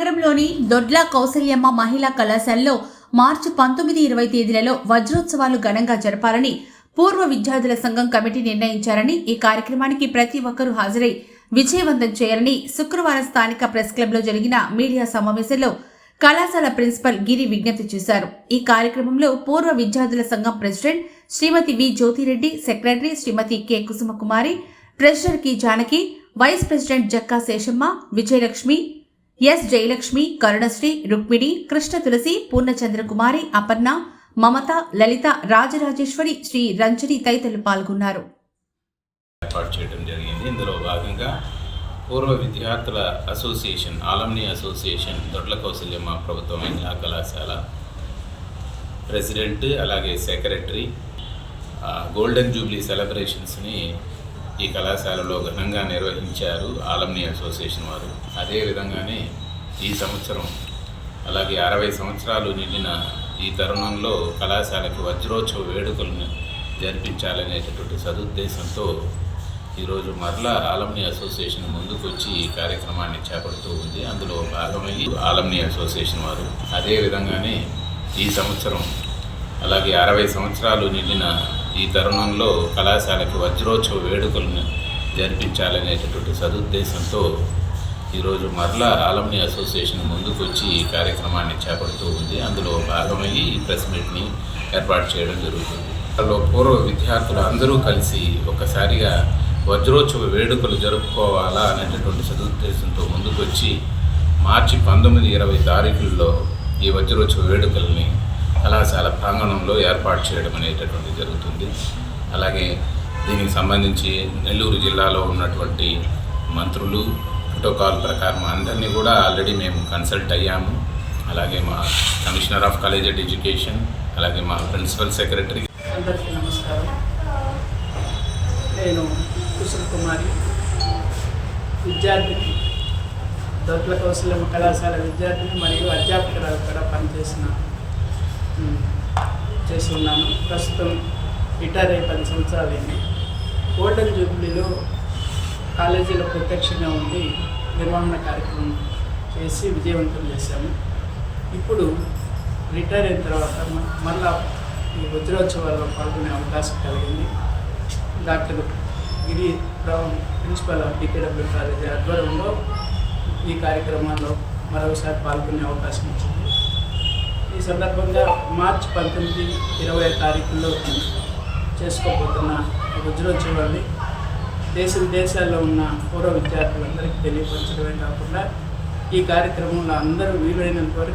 నగరంలోని దొడ్ల కౌసల్యమ్మ మహిళా కళాశాలలో మార్చి పంతొమ్మిది ఇరవై తేదీలలో వజ్రోత్సవాలు ఘనంగా జరపాలని పూర్వ విద్యార్థుల సంఘం కమిటీ నిర్ణయించారని ఈ కార్యక్రమానికి ప్రతి ఒక్కరూ హాజరై విజయవంతం చేయాలని శుక్రవారం స్థానిక ప్రెస్ క్లబ్లో జరిగిన మీడియా సమావేశంలో కళాశాల ప్రిన్సిపల్ గిరి విజ్ఞప్తి చేశారు. ఈ కార్యక్రమంలో పూర్వ విద్యార్థుల సంఘం president Shrimati V Jyothireddy secretary Shrimati K Kusumakumari ట్రెజరర్కి Janaki vice president Jakka Seshamma Vijayalakshmi S Jayalakshmi Karunasri Rukmini Krishna Tulasi Purnachandrakumari Aparna Mamata Lalitha Rajarajeshwari Sri Ranjani తదితరులు పాల్గొన్నారు. ఏర్పాటు చేయడం జరిగింది. ఇందులో భాగంగా పూర్వ విద్యార్థుల అసోసియేషన్ ఆలమ్ని అసోసియేషన్ దొడ్ల కౌశల్యమ్మ ప్రభుత్వ మహిళా కళాశాల ప్రెసిడెంట్ అలాగే సెక్రటరీ గోల్డెన్ జూబ్లీ సెలబ్రేషన్స్ని ఈ కళాశాలలో ఘనంగా నిర్వహించారు ఆలమ్ని అసోసియేషన్ వారు. అదే విధంగానే ఈ సంవత్సరం అలాగే అరవై సంవత్సరాలు నిండిన ఈ తరుణంలో కళాశాలకు వజ్రోత్సవ వేడుకలను జరిపించాలనేటటువంటి సదుద్దేశంతో ఈరోజు మరలా ఆలమ్ని అసోసియేషన్ ముందుకు వచ్చి ఈ కార్యక్రమాన్ని చేపడుతూ ఉంది. అందులో భాగమై ఆలమ్ని అసోసియేషన్ వారు. అదే విధంగానే ఈ సంవత్సరం అలాగే అరవై సంవత్సరాలు నిండిన ఈ తరుణంలో కళాశాలకు వజ్రోత్సవ వేడుకలను జరిపించాలనేటటువంటి సదుద్దేశంతో ఈరోజు మరలా ఆలమ్ని అసోసియేషన్ ముందుకు వచ్చి ఈ కార్యక్రమాన్ని చేపడుతూ ఉంది. అందులో భాగమై ఈ ప్రెస్ మీట్ని ఏర్పాటు చేయడం జరుగుతుంది. అందులో పూర్వ విద్యార్థులు అందరూ కలిసి ఒకసారిగా వజ్రోత్సవ వేడుకలు జరుపుకోవాలా అనేటటువంటి సదుద్దేశంతో ముందుకొచ్చి మార్చి పంతొమ్మిది ఇరవై తారీఖుల్లో ఈ వజ్రోత్సవ వేడుకల్ని కళాశాల ప్రాంగణంలో ఏర్పాటు చేయడం అనేటటువంటి జరుగుతుంది. అలాగే దీనికి సంబంధించి నెల్లూరు జిల్లాలో ఉన్నటువంటి మంత్రులు ప్రోటోకాల్ ప్రకారం అందరినీ కూడా ఆల్రెడీ మేము కన్సల్ట్ అయ్యాము. అలాగే మా commissioner of college and education అలాగే మా ప్రిన్సిపల్ సెక్రటరీ అందరికీ నమస్కారం. నేను కుశల్ కుమారి. విద్యార్థిని దొడ్ల కౌశల్యం కళాశాల విద్యార్థిని మరియు అధ్యాపకురాలు కూడా పనిచేసిన చేస్తున్నాము ప్రస్తుతం రిటైర్ అయ్యి పది సంవత్సరాలు గోల్డెన్ జూబ్లీలో కాలేజీలో ప్రత్యక్షంగా ఉండి నిర్వహణ కార్యక్రమం చేసి విజయవంతం చేశాము. ఇప్పుడు రిటైర్ అయిన తర్వాత మళ్ళా ఈ వజ్రోత్సవాల్లో పాల్గొనే అవకాశం కలిగింది. Doctor Giri Rao principal of DKW college ఆధ్వర్యంలో ఈ కార్యక్రమాల్లో మరోసారి పాల్గొనే అవకాశం వచ్చింది. ఈ సందర్భంగా మార్చ్ పంతొమ్మిది ఇరవై తారీఖుల్లో చేసుకోబోతున్న ఈ వజ్రోత్సవాన్ని దేశ విదేశాల్లో ఉన్న పూర్వ విద్యార్థులందరికీ తెలియపరచడమే కాకుండా ఈ కార్యక్రమంలో అందరూ వీలైనంత వరకు